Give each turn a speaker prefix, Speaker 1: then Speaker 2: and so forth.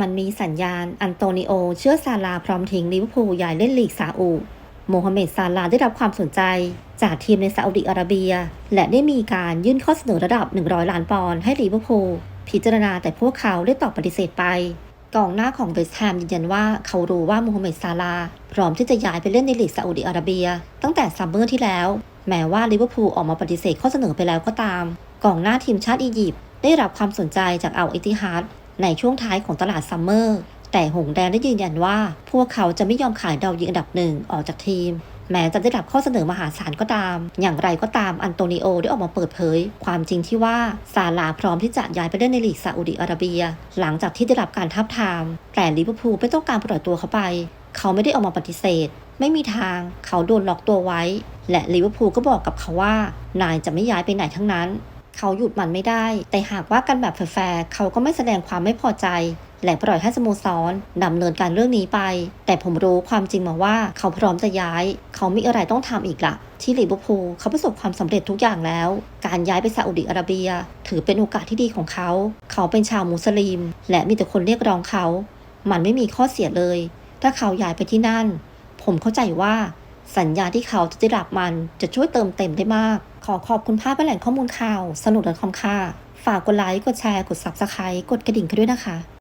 Speaker 1: มันมีสัญญาณอันโตนิโอ เชื่อซาลาพร้อมทิ้งลิเวอร์พูลย้ายเล่นลีกซาอุโมฮัมเหม็ดซาลาได้รับความสนใจ จากทีมในซาอุดิอาระเบีย และได้มีการยื่นข้อเสนอระดับ 100 ล้านปอนด์ให้ลิเวอร์พูลพิจารณาแต่พวกเขาได้ตอบปฏิเสธไป กองหน้าของเวสต์แฮมยืนยันว่าเขารู้ว่าโมฮัมเหม็ดซาลาพร้อมที่จะย้ายไปเล่นในลีกซาอุดิอาระเบีย ตั้งแต่ซัมเมอร์ที่แล้ว แม้ว่าลิเวอร์พูลออกมาปฏิเสธข้อเสนอไปแล้วก็ตาม กองหน้าทีมชาติอียิปต์ได้รับความสนใจจากอัลอิติฮัด ในช่วงท้ายของตลาดซัมเมอร์แต่หงแดงได้ยืนยันว่า พวกเขาจะไม่ยอมขายดาวยิงอันดับหนึ่งออกจากทีม แม้จะได้รับข้อเสนอมหาศาลก็ตาม อย่างไรก็ตามอันโตนิโอได้ออกมาเปิดเผย ความจริงที่ว่าซาลาพร้อมที่จะย้ายไปเล่นในลีกซาอุดิอาระเบีย หลังจากที่ได้รับการทับทาม แต่ลิเวอร์พูลไม่ต้องการปล่อยตัวเขาไป เขาไม่ได้ออกมาปฏิเสธ ไม่มีทางเขาโดนล็อกตัวไว้ และลิเวอร์พูลก็บอกกับเขาว่านายจะไม่ย้ายไปไหนทั้งนั้น เขาหยุดมันไม่ได้ แต่หากว่ากันแบบแฟร์เขาก็ไม่แสดงความไม่พอใจและปล่อยให้สโมสรดำเนินการเรื่องนี้ไป แต่ผมรู้ความจริงมาว่าเขาพร้อมจะย้าย เขามีอะไรต้องทำอีกล่ะ ที่ลิเวอร์พูลเขาประสบความสำเร็จทุกอย่างแล้ว การย้ายไปซาอุดิอาระเบีย ถือเป็นโอกาสที่ดีของเขา เขาเป็นชาวมุสลิม และมีแต่คนเรียกร้องเขา มันไม่มีข้อเสียเลย ถ้าเขาย้ายไปที่นั่น ผมเข้าใจว่าสัญญาที่เขาจะได้รับมันจะช่วยเติมเต็มได้มาก ขอขอบคุณภาพและแหล่งข้อมูลข่าว สนุกดอทคอมค่ะ ฝากกดไลค์ กดแชร์ กด Subscribe กดกระดิ่งกันด้วยนะคะ